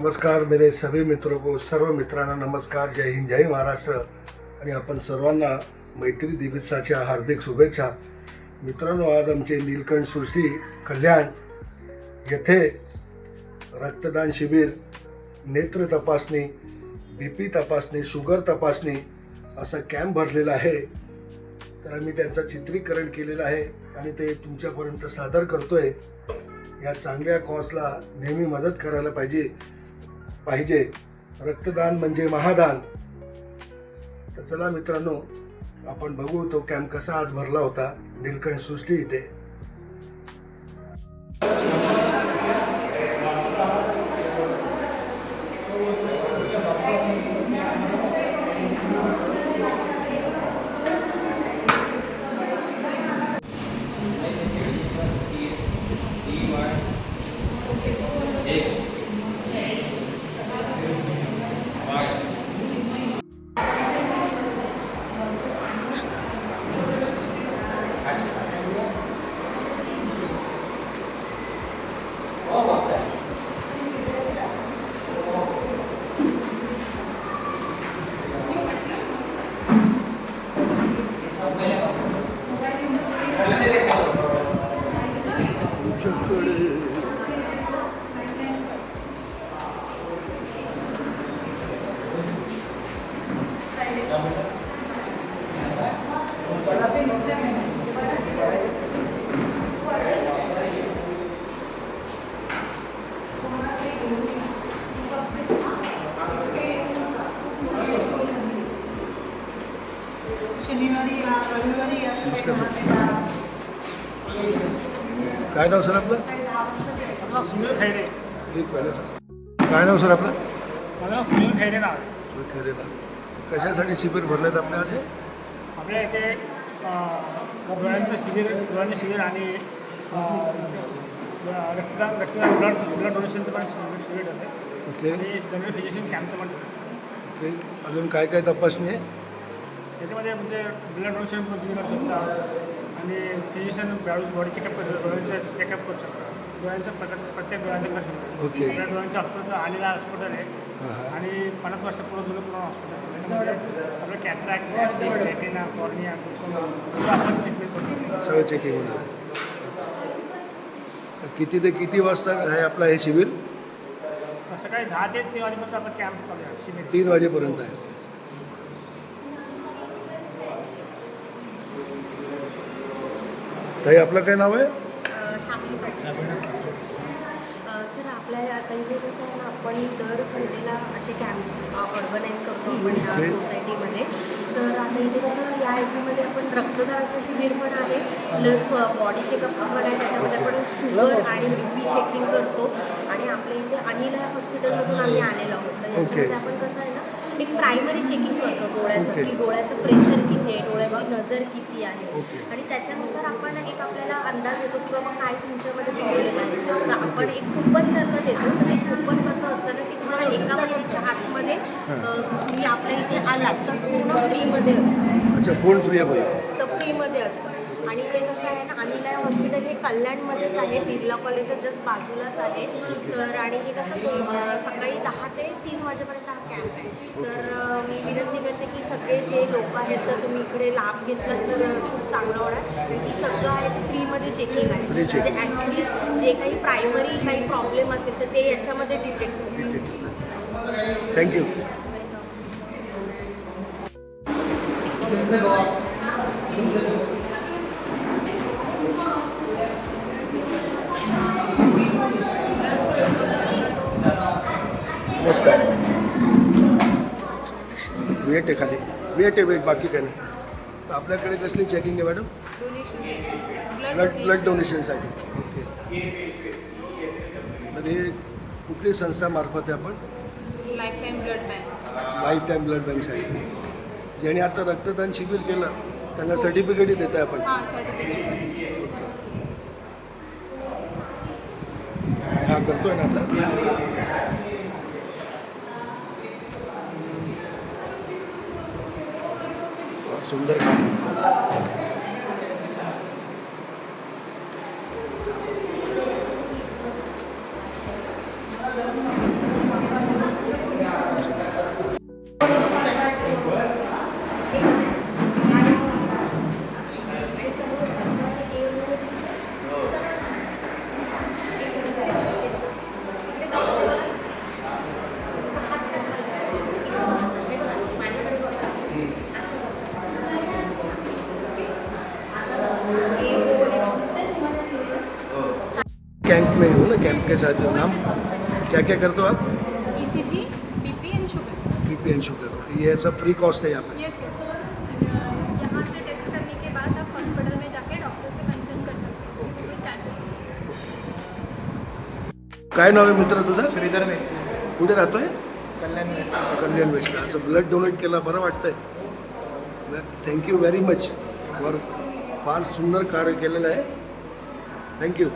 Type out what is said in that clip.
नमस्कार मेरे सभी मित्रों को सर्व मित्रांना नमस्कार जय हिंद जय महाराष्ट्र. आणि आपण सर्वांना मैत्री दिवसाच्या हार्दिक शुभेच्छा. मित्रांनो आज आमचे नीलकंठ सृष्टी कल्याण येथे रक्तदान शिबिर नेत्र तपासणी बी पी तपासणी शुगर तपासणी असा कॅम्प भरलेला आहे. तर आम्ही त्यांचं चित्रीकरण केलेलं आहे आणि ते तुमच्यापर्यंत सादर करतोय. या चांगल्या कॉजला नेहमी मदत करायला पाहिजे. पाहिजे. रक्तदान म्हणजे महादान. तर चला मित्रांनो आपण बघू तो कॅम्प कसा आज भरला होता. नीलकंठ सृष्टी इथे. शनिवारी या रविवारी या नमस्कार, सर. काय नाव सर आपलं? सुनील खैरे. एक पहिलं सर. काय नाव सर आपलं? मला सुनील खैरे नाव आहे. खरे ना कशासाठी शिबिर भरलेत आपल्या आज हे? आपल्या इथे अं, डोळ्यांचं शिबिर डोळ्यांचं शिबिर आणि अं, रक्तदान रक्तदान ब्लड ब्लड डोनेशनचं पण शिबिर शिबिर होते ओके. आणि जनरल फिजिशियन कॅम्पचं पण ठेवलं. ओके. अजून काय काय तपासणी आहे? त्याच्यामध्ये म्हणजे ब्लड डोनेशन पण तुम्ही करू शकता. आणि फिजिशियन बॉडी चेकअप करू शकता डोळ्यांचं चेकअप करू शकता डोळ्यांचं प्रत्येक प्रत्येक डोळ्यांचं करू शकता ओके. आपल्या डोळ्यांचं हॉस्पिटल आलेला हॉस्पिटल आहे. आणि पन्नास वर्षापूर्वी जुनं पूर्ण हॉस्पिटल त्याच्यामध्ये आपलं कॅटरॅक्ट रेटिना कॉर्निया सगळं आपण ट्रीटमेंट करतो सगळं चेकिंग होणार. आहे. किती ते किती वाजता आहे आपलं हे शिबिर? सकाळी दहा ते तीन वाजेपर्यंत आपण कॅम्प चालू आहे शिबिर. तीन वाजेपर्यंत आहे. ताई आपलं काय नाव आहे? सर आपल्या आता इथे कसं आहे ना आपण दर संडेला असे कॅम्प ऑर्गनाईज करतो आपण ह्या Okay. सोसायटीमध्ये तर आता इथे कसं या आपण रक्तदानाचं शिबिर पण आहे प्लस बॉडी चेकअप पण आहे त्याच्यामध्ये आपण शुगर आणि चेकिंग करतो. आणि आपल्या इथे अनिल हॉस्पिटलमधून आम्ही आलेलो आहोत. तर याच्यामध्ये आपण कसं आहे एक प्रायमरी चेकिंग करतो डोळ्याचं Okay. की डोळ्याचं प्रेशर किती आहे डोळ्याची नजर किती आहे. Okay. आणि त्याच्यानुसार आपण एक आपल्याला अंदाज येतो की बाबा काय तुमच्यामध्ये प्रॉब्लेम आहे. तर आपण एक कुपन सारखं देतो. तर एक कुपन कसं असतं ना की तुम्हाला एका महिन्याच्या आतमध्ये अं, तुम्ही आपल्या इथे आलात तर पूर्ण फ्रीमध्ये असतं. अच्छा फोन फ्री आहे. तर फ्रीमध्ये असतं आणि हे कसं आहे ना अनिलय हॉस्पिटल हे कल्याणमध्येच आहे बिर्ला कॉलेजच्या जस्ट बाजूलाच आहे. तर आणि हे कसं तो, सकाळी दहा ते तीन वाजेपर्यंत हा कॅम्प आहे. तर मी विनंती करते की सगळे जे लोक आहेत तर तुम्ही इकडे लाभ घेतला तर खूप चांगलं होणार. कारण की सगळं आहे ते फ्रीमध्ये चेकिंग आहे. म्हणजे ॲटलिस्ट जे काही प्रायमरी काही प्रॉब्लेम असेल तर ते याच्यामध्ये डिटेक्ट होईल. थँक्यू नमस्कार. वेट आहे खाली. वेट आहे वेट. बाकी काही नाही. तर आपल्याकडे कसली चेकिंग आहे मॅडम ब्लड ब्लड डोनेशनसाठी ओके तर हे कुठली संस्थामार्फत आहे आपण? Life time blood bank life time blood बँकसाठी ज्याने आता रक्तदान शिबिर केलं त्यांना सर्टिफिकेटही देत आहे आपण. हां सर्टिफिकेट हा करतोय ना आता? सुंदर काम. करतो. ना कैंप के साथ नाम? क्या क्या करते हो आप? E C G B P and sugar ये सब फ्री कॉस्ट है यहाँ पे? यस यस यहाँ से टेस्ट करने के बाद आप हॉस्पिटल में जाके डॉक्टर से कंसल्ट कर सकते हो उसमें कोई चार्जेस नहीं. काय नाव आहे मित्र तुझं? श्रीधर मेस्त्री. कुठे राहतोय कल्याण मेस्त्री. कल्याण असं ब्लड डोनेट केलं बरं वाटतंय. थँक्यू व्हेरी मच वर फार सुंदर कार्य केलेलं आहे. थँक्यू